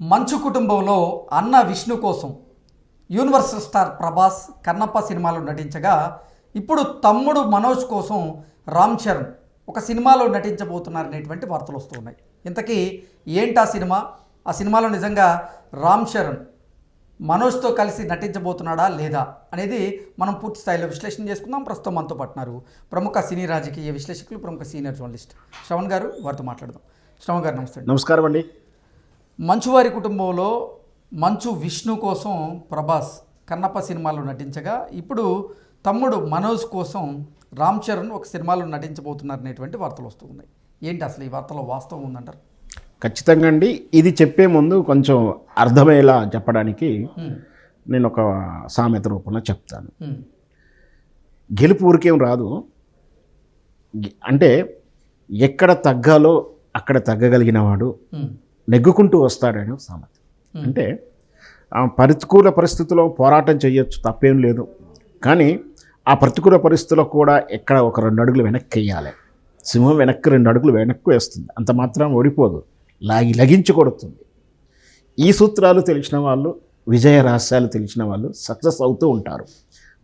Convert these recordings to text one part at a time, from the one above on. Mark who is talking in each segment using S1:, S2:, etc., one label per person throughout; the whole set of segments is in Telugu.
S1: మంచు కుటుంబంలో అన్న విష్ణు కోసం యూనివర్సల్ స్టార్ ప్రభాస్ కన్నప్ప సినిమాలో నటించగా ఇప్పుడు తమ్ముడు మనోజ్ కోసం రామ్ చరణ్ ఒక సినిమాలో నటించబోతున్నారనేటువంటి వార్తలు వస్తున్నాయి. ఇంతకీ ఏంటి ఆ సినిమా? ఆ సినిమాలో నిజంగా రామ్ చరణ్ మనోజ్తో కలిసి నటించబోతున్నాడా లేదా అనేది మనం పూర్తి స్థాయిలో విశ్లేషణ చేసుకుందాం. ప్రస్తుతం మనతో పట్టినారు ప్రముఖ సినీ రాజకీయ విశ్లేషకులు ప్రముఖ సీనియర్ జర్నలిస్ట్ శ్రవణ్ గారు. వారితో మాట్లాడదాం. శ్రవణ్ గారు నమస్తే
S2: నమస్కారం అండి.
S1: మంచువారి కుటుంబంలో మంచు విష్ణు కోసం ప్రభాస్ కన్నప్ప సినిమాలో నటించగా ఇప్పుడు తమ్ముడు మనోజ్ కోసం రామ్ చరణ్ ఒక సినిమాలో నటించబోతున్నారు అనేటువంటి వార్తలు వస్తూ ఉన్నాయి ఏంటి అసలు ఈ వార్తలో వాస్తవం ఉందంటారు
S2: ఖచ్చితంగా అండి ఇది చెప్పే ముందు కొంచెం అర్థమయ్యేలా చెప్పడానికి. నేను ఒక సామెత రూపంలో చెప్తాను. గెలుపు ఊరికేం రాదు అంటే ఎక్కడ తగ్గాలో అక్కడ తగ్గగలిగిన వాడు. నెగ్గుకుంటూ వస్తాడని సామెత. అంటే ఆ ప్రతికూల పరిస్థితుల్లో పోరాటం చేయొచ్చు తప్పేం లేదు. కానీ ఆ ప్రతికూల పరిస్థితుల్లో కూడా ఎక్కడ ఒక రెండు అడుగులు వెనక్కి వెయ్యాలి సింహం వెనక్కి రెండు అడుగులు వెనక్కి వేస్తుంది. అంత మాత్రం ఓడిపోదు. లాగి లగించి కొడుతుంది. ఈ సూత్రాలు తెలిసిన వాళ్ళు విజయ రహస్యాలు తెలిసిన వాళ్ళు సక్సెస్ అవుతూ ఉంటారు.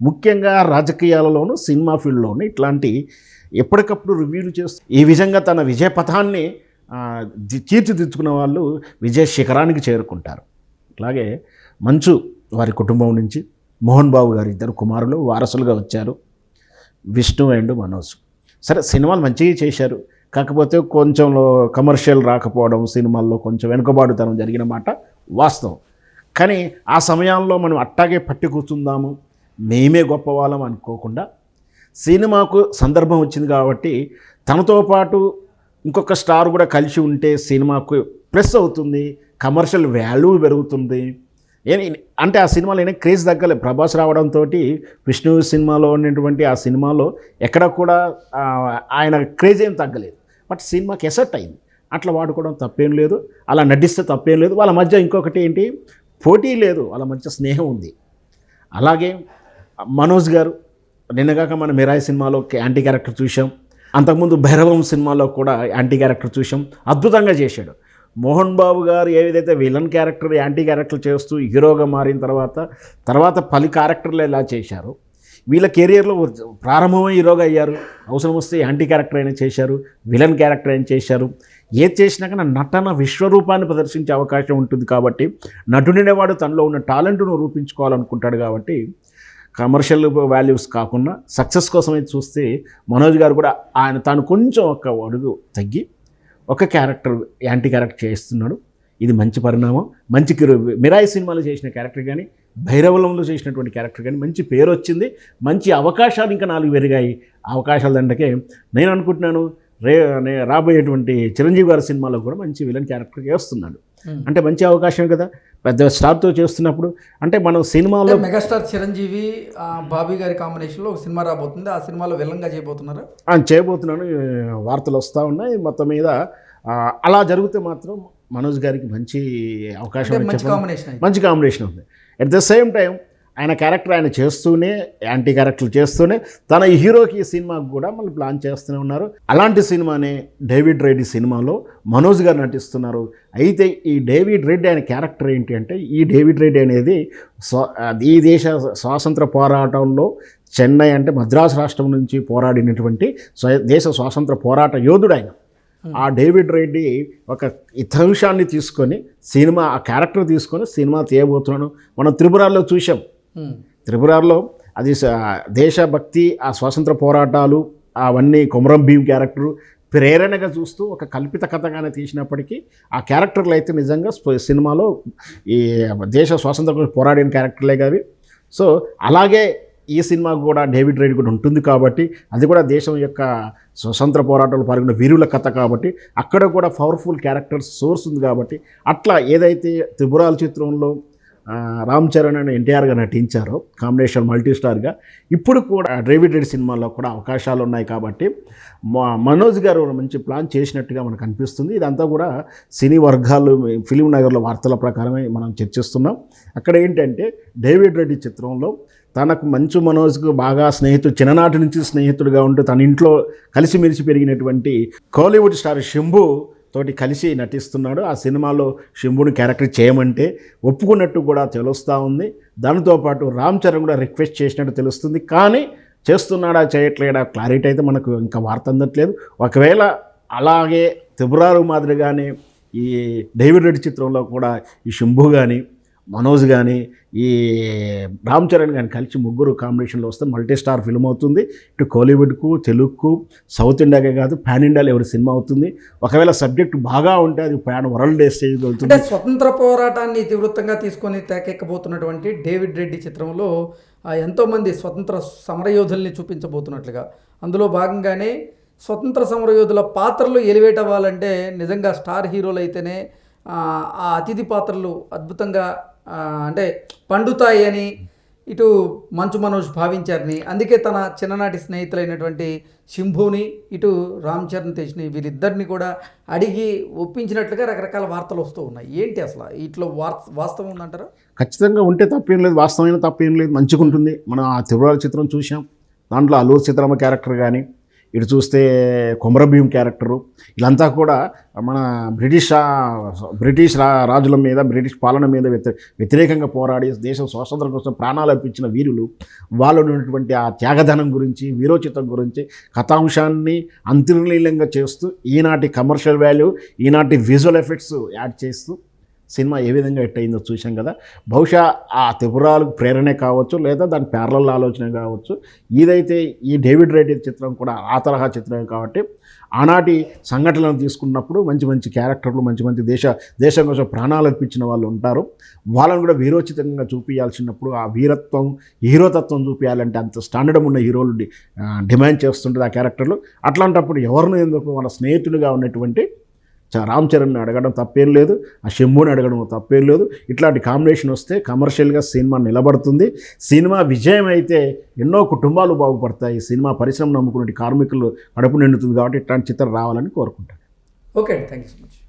S2: ముఖ్యంగా రాజకీయాలలోనూ సినిమా ఫీల్డ్లోనూ ఇట్లాంటి ఎప్పటికప్పుడు రివ్యూలు చేస్తూ ఈ విధంగా తన విజయ పథాన్ని తీర్చిదిద్దుకున్న వాళ్ళు విజయ శిఖరానికి చేరుకుంటారు. అలాగే మంచు వారి కుటుంబం నుంచి మోహన్ బాబు గారి ఇద్దరు కుమారులు వారసులుగా వచ్చారు. విష్ణు అండ్ మనోజ్. సరే సినిమాలు మంచిగా చేశారు. కాకపోతే కొంచెం కమర్షియల్ రాకపోవడం సినిమాల్లో కొంచెం వెనుకబాటుతనం జరిగిన మాట వాస్తవం. కానీ ఆ సమయంలో మనం అట్టాగే పట్టి కూర్చుందాము. మేమే గొప్ప వాళ్ళం అనుకోకుండా సినిమాకు సందర్భం వచ్చింది కాబట్టి తనతో పాటు ఇంకొక స్టార్ కూడా కలిసి ఉంటే సినిమాకు ప్లస్ అవుతుంది కమర్షియల్ వాల్యూ పెరుగుతుంది. అంటే ఆ సినిమాలో అయినా క్రేజ్ తగ్గలే. ప్రభాస్ రావడంతో విష్ణు సినిమాలో ఉన్నటువంటి ఆ సినిమాలో ఎక్కడ కూడా ఆయన క్రేజ్ ఏం తగ్గలేదు. బట్ సినిమాకి ఎసెట్ అయింది. అట్లా వాడుకోవడం తప్పేం లేదు. అలా నటిస్తే తప్పేం లేదు. వాళ్ళ మధ్య ఇంకొకటి ఏంటి? పోటీ లేదు. వాళ్ళ మధ్య స్నేహం ఉంది. అలాగే మనోజ్ గారు నిన్నగాక మన మిరాయి సినిమాలో యాంటీ క్యారెక్టర్ చూసాం అంతకుముందు భైరవం సినిమాలో కూడా యాంటీ క్యారెక్టర్ చూసాం అద్భుతంగా చేశాడు. మోహన్ బాబు గారు ఏదైతే విలన్ క్యారెక్టర్ యాంటీ క్యారెక్టర్ చేస్తూ హీరోగా మారిన తర్వాత తర్వాత పలు క్యారెక్టర్లు ఎలా చేశారు? వీళ్ళ కెరియర్లో ప్రారంభమై హీరోగా అయ్యారు. అవసరం వస్తే యాంటీ క్యారెక్టర్ అయినా చేశారు. విలన్ క్యారెక్టర్ అయినా చేశారు. ఏది చేసినా కానీ నటన విశ్వరూపాన్ని ప్రదర్శించే అవకాశం ఉంటుంది కాబట్టి నటుడినేవాడు తనలో ఉన్న టాలెంట్ను రూపించుకోవాలనుకుంటాడు కాబట్టి కమర్షియల్ వాల్యూస్ కాకుండా సక్సెస్ కోసమే చూస్తే మనోజ్ గారు కూడా ఆయన తాను కొంచెం ఒక అడుగు తగ్గి ఒక క్యారెక్టర్ యాంటీ క్యారెక్టర్ చేస్తున్నాడు ఇది మంచి పరిణామం మంచి మిరాయి సినిమాలో చేసిన క్యారెక్టర్ కానీ భైరవలంలో చేసినటువంటి క్యారెక్టర్ కానీ మంచి పేరు వచ్చింది. మంచి అవకాశాలు ఇంకా నాలుగు పెరిగాయి. అవకాశాలు దండకే నేను అనుకుంటున్నాను రే రాబోయేటువంటి చిరంజీవి గారి సినిమాలో కూడా మంచి విలన్ క్యారెక్టర్ చేస్తున్నాడు అంటే మంచి అవకాశం కదా. పెద్ద స్టార్తో చేస్తున్నప్పుడు. అంటే మనం సినిమాలో
S1: మెగాస్టార్ చిరంజీవి బాబీ గారి కాంబినేషన్లో ఒక సినిమా రాబోతుంది. ఆ సినిమాలో విలన్గా చేయబోతున్నారు?
S2: ఆ, చేయబోతున్నాను. వార్తలు వస్తూ ఉన్నాయి. మొత్తం మీద అలా జరిగితే మాత్రం మనోజ్ గారికి మంచి అవకాశం
S1: మంచి కాంబినేషన్
S2: ఉంది. అట్ ద సేమ్ టైం ఆయన క్యారెక్టర్ ఆయన చేస్తూనే యాంటీ క్యారెక్టర్లు చేస్తూనే తన హీరోకి ఈ సినిమాకు కూడా మళ్ళీ ప్లాన్ చేస్తూనే ఉన్నారు. అలాంటి సినిమానే డేవిడ్ రెడ్డి సినిమాలో మనోజ్ గారు నటిస్తున్నారు. అయితే ఈ డేవిడ్ రెడ్డి ఆయన క్యారెక్టర్ ఏంటి అంటే ఈ డేవిడ్ రెడ్డి అనేది ఈ దేశ స్వాతంత్ర పోరాటంలో చెన్నై అంటే మద్రాసు రాష్ట్రం నుంచి పోరాడినటువంటి దేశ స్వాతంత్ర పోరాట యోధుడు ఆయన. ఆ డేవిడ్ రెడ్డి ఒక ఇతంశాన్ని తీసుకొని సినిమా ఆ క్యారెక్టర్ తీసుకొని సినిమా తీయబోతున్నాడు. మనం త్రిపురాల్లో చూసాం
S1: త్రిపురలో
S2: త్రిపురాల్లో అది దేశభక్తి ఆ స్వాతంత్ర పోరాటాలు అవన్నీ కొమరం భీం క్యారెక్టరు ప్రేరణగా చూస్తూ ఒక కల్పిత కథగానే తీసినప్పటికీ ఆ క్యారెక్టర్లు అయితే నిజంగా సినిమాలో ఈ దేశ స్వాతంత్రం కోసం పోరాడిన క్యారెక్టర్లే కావి. సో అలాగే ఈ సినిమా కూడా డేవిడ్ రైడ్ కూడా ఉంటుంది కాబట్టి అది కూడా దేశం యొక్క స్వతంత్ర పోరాటాలు పాల్గొన్న వీరుల కథ కాబట్టి అక్కడ కూడా పవర్ఫుల్ క్యారెక్టర్స్ సోర్స్ ఉంది కాబట్టి అట్లా ఏదైతే త్రిపురాల చిత్రంలో రామ్ చరణ్ అని ఎన్టీఆర్గా నటించారు కాంబినేషన్ మల్టీ స్టార్గా ఇప్పుడు కూడా డ్రేవిడెడ్ రెడ్డి సినిమాలో కూడా అవకాశాలు ఉన్నాయి కాబట్టి మా- మనోజ్ గారు మంచి ప్లాన్ చేసినట్టుగా మనకు అనిపిస్తుంది. ఇదంతా కూడా సినీ వర్గాలు ఫిలిం నగర్లో వార్తల ప్రకారమే మనం చర్చిస్తున్నాం. అక్కడ ఏంటంటే డేవిడ్ రెడ్డి చిత్రంలో తనకు మంచు మనోజ్కు బాగా స్నేహితుడు చిన్ననాటి నుంచి స్నేహితుడుగా ఉంటూ తన ఇంట్లో కలిసిమెలిసి పెరిగినటువంటి కోలీవుడ్ స్టార్ శంభు తోటి కలిసి నటిస్తున్నాడు. ఆ సినిమాలో శంభుని క్యారెక్టర్ చేయమంటే ఒప్పుకున్నట్టు కూడా తెలుస్తూ ఉంది. దానితో పాటు రామ్ చరణ్ కూడా రిక్వెస్ట్ చేసినట్టు తెలుస్తుంది. కానీ చేస్తున్నాడా చేయట్లేడా క్లారిటీ అయితే మనకు ఇంకా వార్త అందట్లేదు. ఒకవేళ అలాగే తిబురారు మాదిరిగానే ఈ డేవిడ్ రెడ్డి చిత్రంలో కూడా ఈ శంభు కానీ మనోజ్ కానీ ఈ రామ్ చరణ్ కానీ కలిసి ముగ్గురు కాంబినేషన్లో వస్తే మల్టీ స్టార్ ఫిల్మ్ అవుతుంది. ఇటు కోలీవుడ్కు తెలుగుకు సౌత్ ఇండియాకే కాదు పాన్ ఇండియాలో ఎవరి సినిమా అవుతుంది. ఒకవేళ సబ్జెక్ట్ బాగా ఉంటే అది పాన్ వరల్డ్ డే స్టేజ్కి వెళ్తుంది.
S1: స్వతంత్ర పోరాటాన్ని ఇతివృత్తంగా తీసుకొని తెకెక్కబోతున్నటువంటి డేవిడ్ రెడ్డి చిత్రంలో ఎంతోమంది స్వతంత్ర సమరయోధుల్ని చూపించబోతున్నట్లుగా. అందులో భాగంగానే స్వతంత్ర సమరయోధుల పాత్రలు ఎలివేట్ అవ్వాలంటే నిజంగా స్టార్ హీరోలు అయితేనే ఆ, అతిథి పాత్రలు అద్భుతంగా అంటే పండుతాయి అని ఇటు మంచు మనోజ్ భావించారని. అందుకే తన చిన్ననాటి స్నేహితులైనటువంటి శంభుని ఇటు రామ్ చరణ్ తేజ్ని వీరిద్దరిని కూడా అడిగి ఒప్పించినట్లుగా రకరకాల వార్తలు వస్తూ ఉన్నాయి. ఏంటి అసలు? ఇట్లా వాస్తవం ఉందంటారా?
S2: ఖచ్చితంగా ఉంటే తప్పేం లేదు. వాస్తవమైన తప్పేం లేదు. మంచిగా ఉంటుంది మనం ఆ తిరువాల చిత్రం చూసాం దాంట్లో అల్లూరు సీతారామ క్యారెక్టర్ కానీ ఇటు చూస్తే కొమరభీం క్యారెక్టరు. ఇదంతా కూడా మన బ్రిటిష్ బ్రిటిష్ రా రాజుల మీద బ్రిటిష్ పాలన మీద వ్యతి వ్యతిరేకంగా పోరాడి దేశం స్వాతంత్రం కోసం ప్రాణాలు అర్పించిన వీరులు వాళ్ళు ఉన్నటువంటి ఆ త్యాగధనం గురించి వీరోచితం గురించి కథాంశాన్ని అంతర్లీలంగా చేస్తూ ఈనాటి కమర్షియల్ వాల్యూ ఈనాటి విజువల్ ఎఫెక్ట్స్ యాడ్ చేస్తూ సినిమా ఏ విధంగా హిట్ అయిందో చూసాం కదా. బహుశా ఆ త్రిపురాలకు ప్రేరణే కావచ్చు లేదా దాని ప్యారల ఆలోచన కావచ్చు. ఇదైతే ఈ డేవిడ్ రెడ్డి చిత్రం కూడా ఆ తరహా చిత్రమే కాబట్టి ఆనాటి సంఘటనలను తీసుకున్నప్పుడు మంచి మంచి క్యారెక్టర్లు మంచి మంచి దేశ దేశం కోసం ప్రాణాలు అర్పించిన వాళ్ళు ఉంటారు. వాళ్ళని కూడా వీరోచితంగా చూపించాల్సినప్పుడు ఆ వీరత్వం హీరోతత్వం చూపించాలంటే అంత స్టాండర్డ్ ఉన్న హీరోలు డిమాండ్ చేస్తుంటుంది ఆ క్యారెక్టర్లు. అట్లాంటప్పుడు ఎవరిని ఎందుకు మన స్నేహితుడిగా ఉన్నటువంటి రామ్ చరణ్ని అడగడం తప్పేం లేదు ఆ శంభుని అడగడం తప్పేం లేదు. ఇట్లాంటి కాంబినేషన్ వస్తే కమర్షియల్గా సినిమా నిలబడుతుంది. సినిమా విజయం అయితే ఎన్నో కుటుంబాలు బాగుపడతాయి. సినిమా పరిశ్రమ నమ్ముకునే కార్మికులు కడుపు నిండుతుంది కాబట్టి ఇట్లాంటి చిత్రం రావాలని కోరుకుంటాను.
S1: ఓకే అండి. Thank you so much.